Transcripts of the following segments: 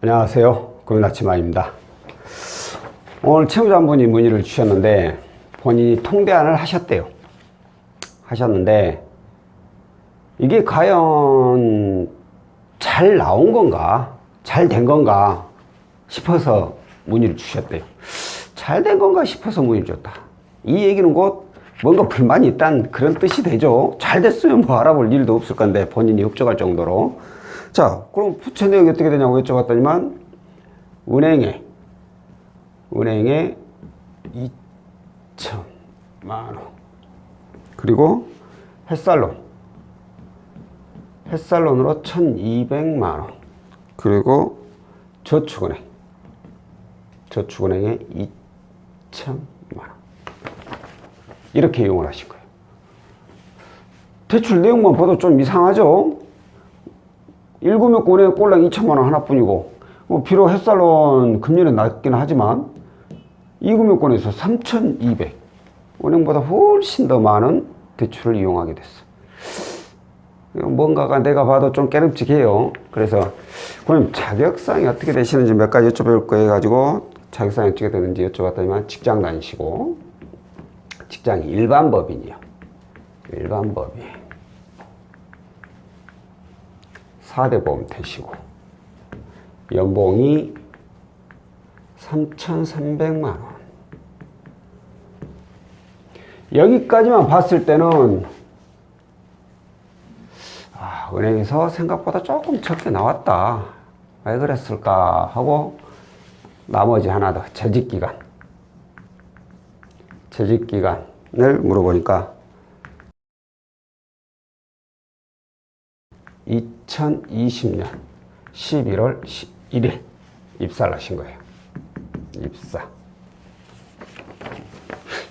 안녕하세요. 고민 아침마입니다. 오늘 채무자분이 문의를 주셨는데 본인이 통대안을 하셨대요. 하셨는데 이게 과연 잘 나온 건가? 잘 된 건가? 싶어서 문의를 주셨대요. 잘 된 건가 싶어서 문의를 줬다. 이 얘기는 곧 뭔가 불만이 있다는 그런 뜻이 되죠. 잘 됐으면 뭐 알아볼 일도 없을 건데 본인이 협조할 정도로. 자, 그럼 부채 내역이 어떻게 되냐고 여쭤봤더니만 은행에 은행에 2천만 원. 그리고 햇살론. 햇살론으로 1,200만 원. 그리고 저축은행. 저축은행에 2천만 원. 이렇게 이용을 하신 거예요. 대출 내용만 봐도 좀 이상하죠? 1금융권에 꼴랑 2천만 원 하나뿐이고 뭐 비록 햇살론 금리는 낮긴 하지만 2금융권에서 3,200 은행보다 훨씬 더 많은 대출을 이용하게 됐어. 뭔가가 내가 봐도 좀 깨름직해요. 그래서 그럼 자격상이 어떻게 되시는지 몇 가지 여쭤볼 거 해가지고 자격상이 어떻게 되는지 여쭤봤더니만 직장 다니시고 직장이 일반 법인이요. 일반 법인. 4대 보험 되시고 연봉이 3,300만 원. 여기까지만 봤을 때는 아, 은행에서 생각보다 조금 적게 나왔다. 왜 그랬을까 하고 나머지 하나 더 재직 기간. 재직 기간을 물어보니까 2020년 11월 1일 입사를 하신 거예요. 입사.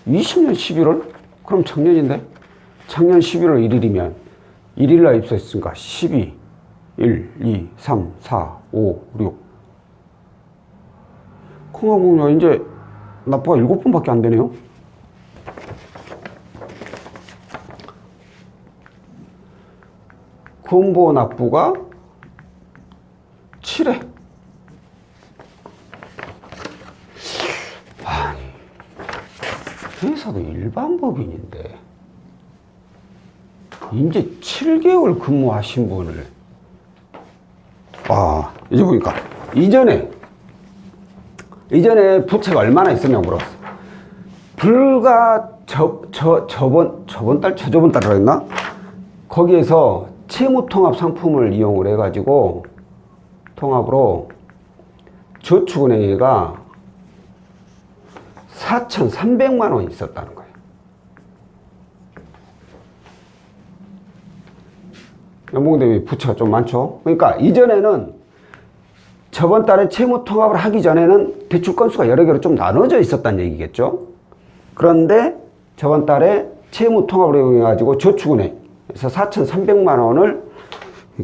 20년 11월? 그럼 작년인데? 작년 11월 1일이면 1일 날 입사했으니까 12, 1, 2, 3, 4, 5, 6. 콩하공유가 이제 납부가 7번밖에 안 되네요. 근보 납부가 7회. 아니, 회사도 일반 법인인데, 이제 7개월 근무하신 분을, 아, 이제 보니까, 이전에, 이전에 부채가 얼마나 있었냐고 물었어. 불과 저, 저, 저번, 저번 달, 저저번 달이라 했나? 거기에서 채무통합 상품을 이용을 해가지고 통합으로 저축은행에가 4,300만 원이 있었다는 거예요. 연봉 대비 부채가 좀 많죠. 그러니까 이전에는 저번 달에 채무 통합을 하기 전에는 대출 건수가 여러 개로 좀 나눠져 있었다는 얘기겠죠. 그런데 저번 달에 채무 통합을 이용해 가지고 저축은행 그래서 4,300만 원을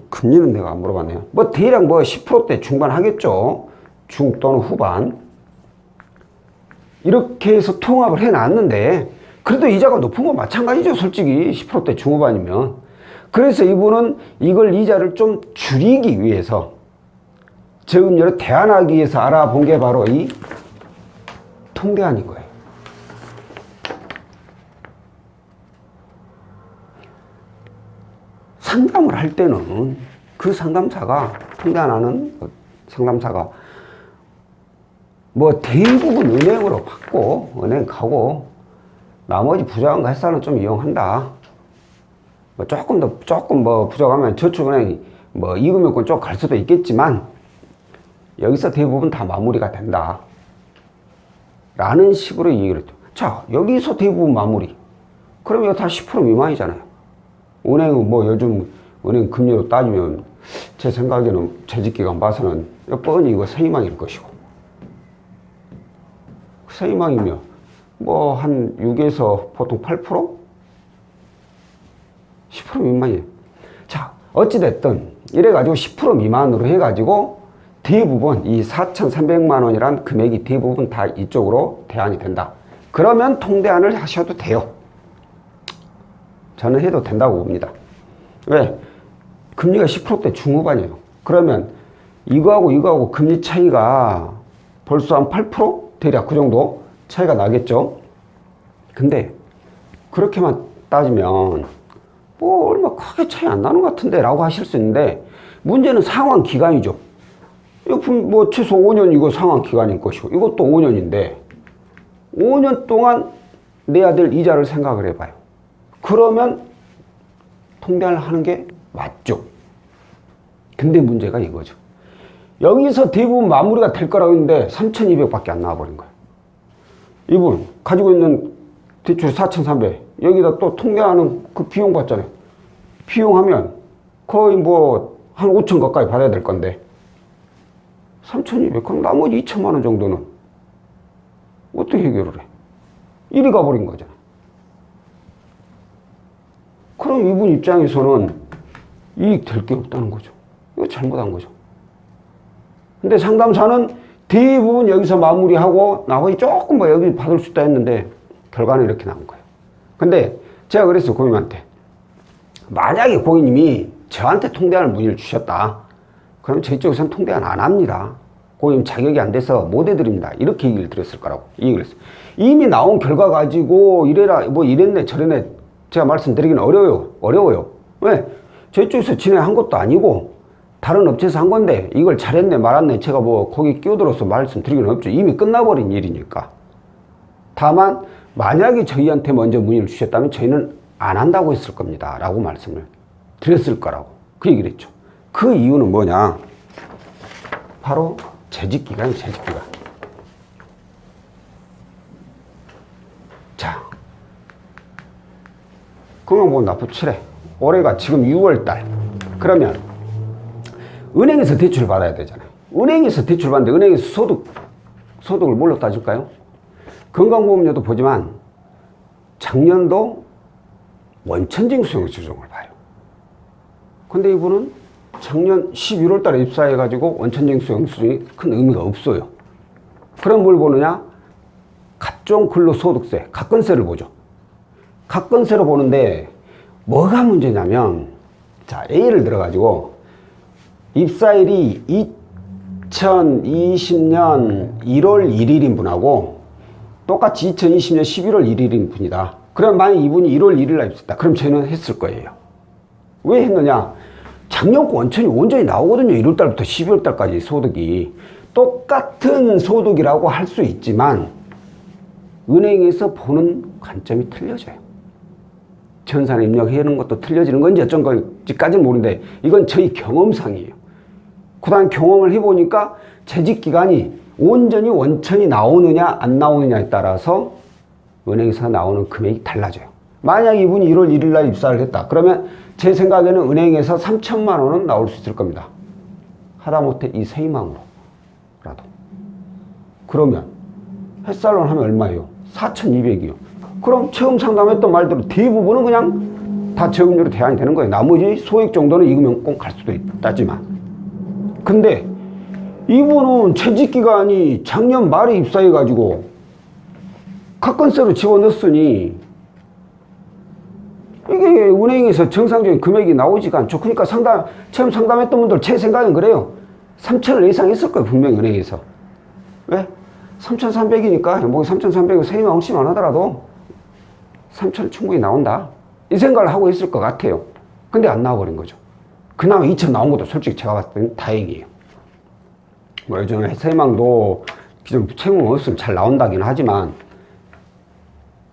금리는 내가 안 물어봤네요. 뭐 대략 뭐 10%대 중반 하겠죠. 중 또는 후반. 이렇게 해서 통합을 해 놨는데 그래도 이자가 높은 건 마찬가지죠. 솔직히 10%대 중후반이면. 그래서 이분은 이걸 이자를 좀 줄이기 위해서 저금리를 대안하기 위해서 알아본 게 바로 이 통대안인 거예요. 상담을 할 때는 그 상담사가 통단하는 상담사가 뭐 대부분 은행으로 받고 은행 가고 나머지 부족한 거 햇살은 좀 이용한다. 뭐 조금 더 조금 뭐 부족하면 저축은행 뭐 이금융권 쪽 갈 수도 있겠지만 여기서 대부분 다 마무리가 된다. 라는 식으로 얘기를 했죠. 자, 여기서 대부분 마무리. 그럼 이거 다 10% 미만이잖아요. 은행은 뭐 요즘 은행 금리로 따지면 제 생각에는 재직기간 봐서는 뻔히 이거 세희망일 것이고 세희망이면 뭐 한 6에서 보통 8% 10% 미만이에요. 자 어찌됐든 이래가지고 10% 미만으로 해가지고 대부분 이 4,300만 원이란 금액이 대부분 다 이쪽으로 대안이 된다. 그러면 통대안을 하셔도 돼요. 저는 해도 된다고 봅니다. 왜? 금리가 10%대 중후반이에요. 그러면 이거하고 이거하고 금리 차이가 벌써 한 8% 대략 그 정도 차이가 나겠죠. 근데 그렇게만 따지면 뭐 얼마 크게 차이 안 나는 것 같은데 라고 하실 수 있는데 문제는 상환 기간이죠. 뭐 최소 5년 이거 상환 기간일 것이고 이것도 5년인데 5년 동안 내야 될 이자를 생각을 해봐요. 그러면 통장을 하는 게 맞죠. 근데 문제가 이거죠. 여기서 대부분 마무리가 될 거라고 했는데 3,200밖에 안 나와버린 거예요. 이분 가지고 있는 대출 4,300 여기다 또 통계하는 그 비용 받잖아요. 비용하면 거의 뭐 한 5천 가까이 받아야 될 건데 3,200 그럼 나머지 2천만 원 정도는 어떻게 해결을 해? 이리 가버린 거잖아. 그럼 이분 입장에서는 이익 될 게 없다는 거죠. 이거 잘못한 거죠. 근데 상담사는 대부분 여기서 마무리하고 나머지 조금 뭐 여기 받을 수 있다 했는데 결과는 이렇게 나온 거예요. 근데 제가 그랬어요, 고객님한테. 만약에 고객님이 저한테 통대안을 문의를 주셨다. 그럼 저희 쪽에서는 통대안 안 합니다. 고객님 자격이 안 돼서 못 해드립니다. 이렇게 얘기를 드렸을 거라고. 이 얘기를 했어요. 이미 나온 결과 가지고 이래라, 뭐 이랬네, 저랬네. 제가 말씀드리기는 어려워요. 어려워요. 왜? 저희 쪽에서 진행한 것도 아니고 다른 업체에서 한 건데 이걸 잘했네, 말았네. 제가 뭐 거기 끼어들어서 말씀드리기는 없죠. 이미 끝나버린 일이니까. 다만 만약에 저희한테 먼저 문의를 주셨다면 저희는 안 한다고 했을 겁니다. 라고 말씀을 드렸을 거라고. 그 얘기를 했죠. 그 이유는 뭐냐? 바로 재직기간이 재직기간. 자. 그러면 뭐 납부 7회. 올해가 지금 6월 달. 그러면 은행에서 대출 받아야 되잖아요. 은행에서 대출 받는데 은행에서 소득, 소득을 뭘로 따질까요? 건강보험료도 보지만 작년도 원천징 수용 수정을 봐요. 근데 이분은 작년 11월 달에 입사해가지고 원천징 수용 수정이 큰 의미가 없어요. 그럼 뭘 보느냐? 각종 근로소득세, 각근세를 보죠. 각근세로 보는데 뭐가 문제냐면 자 A를 들어가지고 입사일이 2020년 1월 1일인 분하고 똑같이 2020년 11월 1일인 분이다. 그럼 만약 이분이 1월 1일 날 입사했다. 그럼 저희는 했을 거예요. 왜 했느냐? 작년 거 원천이 온전히 나오거든요. 1월 달부터 12월 달까지 소득이. 똑같은 소득이라고 할 수 있지만 은행에서 보는 관점이 틀려져요. 전산에 입력하는 것도 틀려지는 건지 어쩐 건지까지는 모르는데 이건 저희 경험상이에요. 그다음 경험을 해보니까 재직 기간이 온전히 원천이 나오느냐 안 나오느냐에 따라서 은행에서 나오는 금액이 달라져요. 만약 이분이 1월 1일 날 입사를 했다. 그러면 제 생각에는 은행에서 3천만 원은 나올 수 있을 겁니다. 하다못해 이 세이망으로라도. 그러면 햇살론 하면 얼마예요? 4,200이요. 그럼 처음 상담했던 말대로 대부분은 그냥 다 저금리로 대안이 되는 거예요. 나머지 소액 정도는 익으면 꼭갈 수도 있다지만. 근데 이분은 채직 기간이 작년 말에 입사해 가지고 각건세로 집어넣었으니 이게 은행에서 정상적인 금액이 나오지가 않죠. 그러니까 상담, 처음 상담했던 분들 제 생각은 그래요. 3천을 이상 했을 거예요. 분명히 은행에서. 왜? 3,300이니까 뭐 3,300을 세이만 훨씬 안 하더라도 3천 충분히 나온다. 이 생각을 하고 있을 것 같아요. 근데 안 나와버린 거죠. 그나마 2천 나온 것도 솔직히 제가 봤을 때는 다행이에요. 뭐 예전에 세망도 기존 채무 없으면 잘 나온다긴 하지만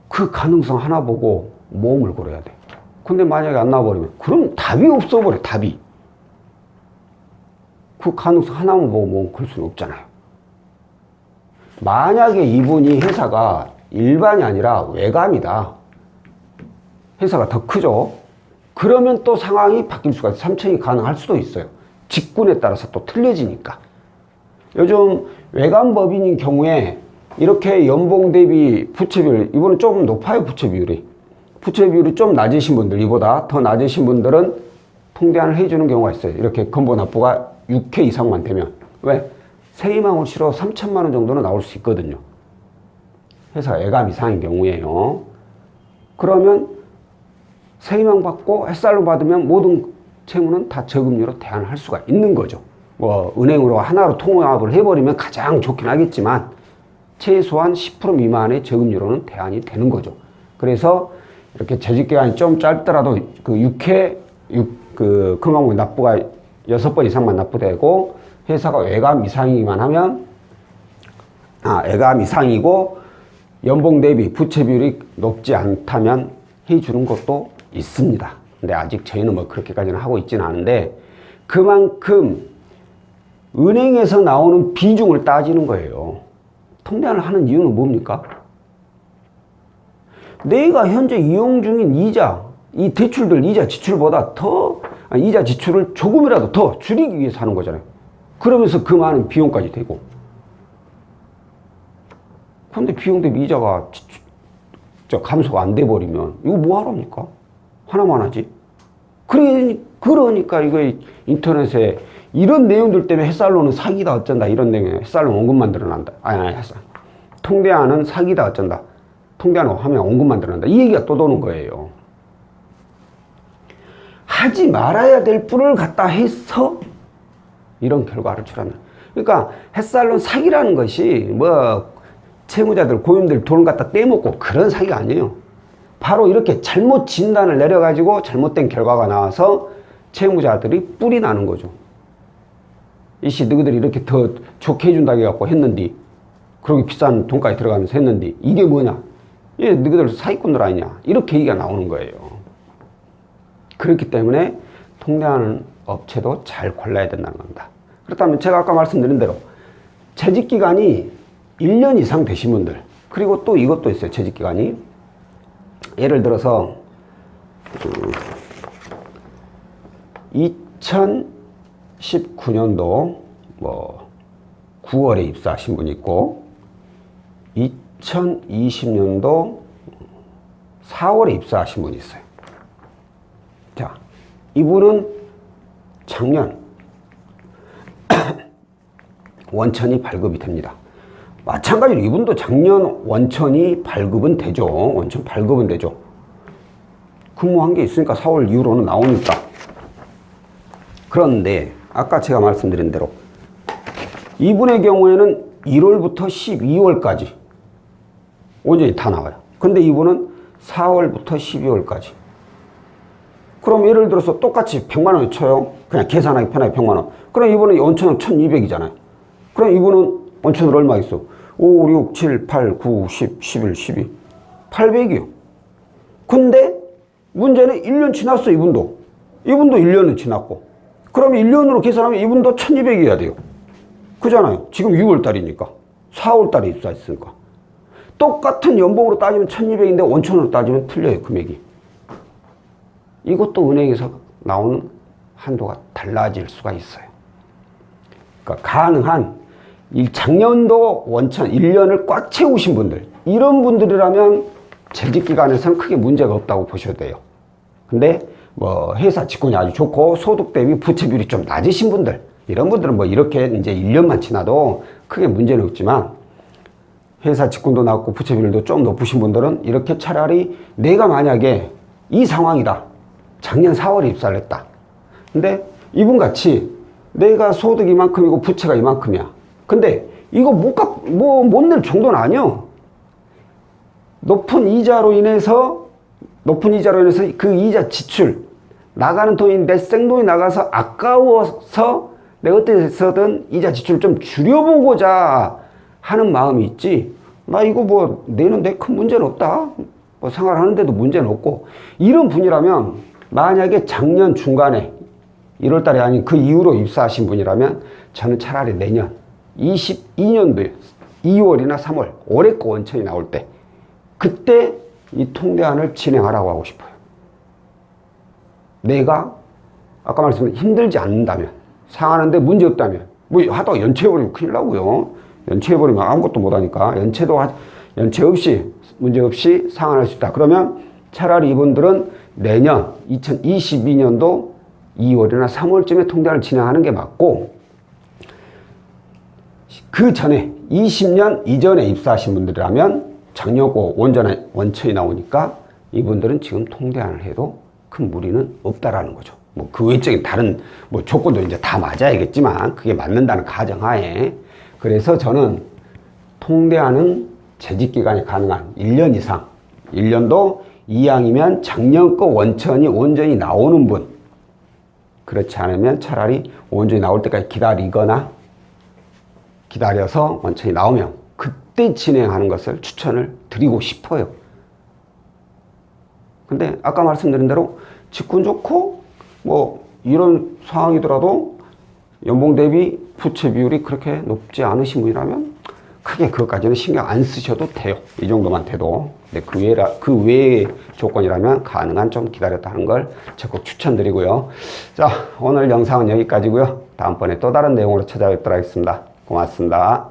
그 가능성 하나 보고 모험을 걸어야 돼. 근데 만약에 안 나와버리면 그럼 답이 없어버려 답이. 그 가능성 하나만 보고 모험 걸 수는 없잖아요. 만약에 이분이 회사가 일반이 아니라 외감이다. 회사가 더 크죠. 그러면 또 상황이 바뀔 수가 있어요. 3천이 가능할 수도 있어요. 직군에 따라서 또 틀려지니까. 요즘 외관법인인 경우에 이렇게 연봉 대비 부채 비율, 이번은 조금 높아요, 부채 비율이. 부채 비율이 좀 낮으신 분들, 이보다 더 낮으신 분들은 통대안을 해주는 경우가 있어요. 이렇게 건보 납부가 6회 이상만 되면. 왜? 세이망을 실어 3천만 원 정도는 나올 수 있거든요. 회사 애감 이상인 경우에요. 그러면 세이망 받고 햇살로 받으면 모든 채무는 다 저금리로 대안할 수가 있는 거죠. 뭐 은행으로 하나로 통합을 해버리면 가장 좋긴 하겠지만 최소한 10% 미만의 저금리로는 대안이 되는 거죠. 그래서 이렇게 재직 기간이 좀 짧더라도 그 6회 6, 그 금융 납부가 6번 이상만 납부되고 회사가 외감 이상이기만 하면 아, 애감 이상이고 연봉 대비 부채 비율이 높지 않다면 해주는 것도 있습니다. 근데 아직 저희는 뭐 그렇게까지는 하고 있지는 않은데 그만큼 은행에서 나오는 비중을 따지는 거예요. 통대안을 하는 이유는 뭡니까? 내가 현재 이용 중인 이자, 이 대출들 이자 지출보다 더, 아니, 이자 지출을 조금이라도 더 줄이기 위해서 하는 거잖아요. 그러면서 그 많은 비용까지 되고. 근데 비용 대비 이자가 저 감소가 안 돼 버리면 이거 뭐 하랍니까? 하나만 하지. 그러니, 그러니까 이거 인터넷에 이런 내용들 때문에 햇살로는 사기다 어쩐다 이런 내용에 햇살로 원금 만들어낸다. 아니 아니 햇살. 통대안은 사기다 어쩐다. 통대안은 하면 원금 만들어낸다. 이 얘기가 또 도는 거예요. 하지 말아야 될 뿔을 갖다 해서 이런 결과를 초래하는. 그러니까 햇살론 사기라는 것이 뭐 채무자들 고임들 돈 갖다 떼먹고 그런 사기가 아니에요. 바로 이렇게 잘못 진단을 내려가지고 잘못된 결과가 나와서 채무자들이 뿔이 나는 거죠. 이씨 너희들이 이렇게 더 좋게 해준다 해갖고 했는데 그렇게 비싼 돈까지 들어가면서 했는데 이게 뭐냐? 이게 너희들 사기꾼들 아니냐? 이렇게 얘기가 나오는 거예요. 그렇기 때문에 통대하는 업체도 잘 골라야 된다는 겁니다. 그렇다면 제가 아까 말씀드린 대로 재직 기간이 1년 이상 되신 분들 그리고 또 이것도 있어요. 재직 기간이 예를 들어서 음, 2019년도 뭐 9월에 입사하신 분이 있고 2020년도 4월에 입사하신 분이 있어요. 자, 이분은 작년 원천이 발급이 됩니다. 마찬가지로 이분도 작년 원천이 발급은 되죠. 원천 발급은 되죠. 근무한 게 있으니까 4월 이후로는 나오니까. 그런데 아까 제가 말씀드린 대로 이분의 경우에는 1월부터 12월까지 온전히 다 나와요. 근데 이분은 4월부터 12월까지. 그럼 예를 들어서 똑같이 100만 원을 쳐요. 그냥 계산하기 편하게 100만 원. 그럼 이분은 원천은 1200이잖아요. 그럼 이분은 원천으로 얼마 있어? 5, 6, 7, 8, 9, 10, 11, 12. 800이요. 근데 문제는 1년 지났어, 이분도. 이분도 1년은 지났고. 그럼 1년으로 계산하면 이분도 1200이어야 돼요. 그잖아요. 지금 6월달이니까. 4월달에 입사했으니까. 똑같은 연봉으로 따지면 1200인데 원천으로 따지면 틀려요, 금액이. 이것도 은행에서 나오는 한도가 달라질 수가 있어요. 그러니까 가능한 이 작년도 원천 1년을 꽉 채우신 분들 이런 분들이라면 재직 기간에서는 크게 문제가 없다고 보셔도 돼요. 근데 뭐 회사 직군이 아주 좋고 소득 대비 부채 비율이 좀 낮으신 분들 이런 분들은 뭐 이렇게 이제 1년만 지나도 크게 문제는 없지만 회사 직군도 낮고 부채 비율도 좀 높으신 분들은 이렇게 차라리 내가 만약에 이 상황이다. 작년 4월에 입사를 했다. 근데 이분 같이 내가 소득 이만큼이고 부채가 이만큼이야. 근데 이거 못 갚, 뭐, 못 낼 정도는 아니요. 높은 이자로 인해서, 높은 이자로 인해서 그 이자 지출, 나가는 돈이 내 생돈이 나가서 아까워서 내가 어떻게든 이자 지출을 좀 줄여보고자 하는 마음이 있지. 나 이거 뭐 내는데 큰 문제는 없다. 뭐 생활하는데도 문제는 없고. 이런 분이라면 만약에 작년 중간에 1월 달에 아닌 그 이후로 입사하신 분이라면 저는 차라리 내년 22년도에 2월이나 3월 올해 거 원천이 나올 때 그때 이 통대안을 진행하라고 하고 싶어요. 내가 아까 말씀드린 힘들지 않는다면 상하는데 문제 없다면 뭐 하다가 연체해버리면 큰일 나고요. 연체해버리면 아무것도 못하니까 연체도 하, 연체 없이 문제 없이 상환할 수 있다. 그러면 차라리 이분들은 내년 2022년도 2월이나 3월쯤에 통대안을 진행하는 게 맞고 그 전에 20년 이전에 입사하신 분들이라면 작년고 원전에 원천이 나오니까 이분들은 지금 통대안을 해도 큰 무리는 없다라는 거죠. 뭐 그 외적인 다른 뭐 조건도 이제 다 맞아야겠지만 그게 맞는다는 가정하에 그래서 저는 통대하는 재직 기간이 가능한 1년 이상 1년도 이양이면 작년 거 원천이 온전히 나오는 분 그렇지 않으면 차라리 온전히 나올 때까지 기다리거나 기다려서 원천이 나오면 그때 진행하는 것을 추천을 드리고 싶어요. 근데 아까 말씀드린 대로 직군 좋고 뭐 이런 상황이더라도 연봉 대비 부채 비율이 그렇게 높지 않으신 분이라면 크게 그것까지는 신경 안 쓰셔도 돼요. 이 정도만 돼도. 근데 그 외라 그 외의 조건이라면 가능한 좀 기다렸다는 걸 적극 추천드리고요. 자, 오늘 영상은 여기까지고요. 다음번에 또 다른 내용으로 찾아뵙도록 하겠습니다. 고맙습니다.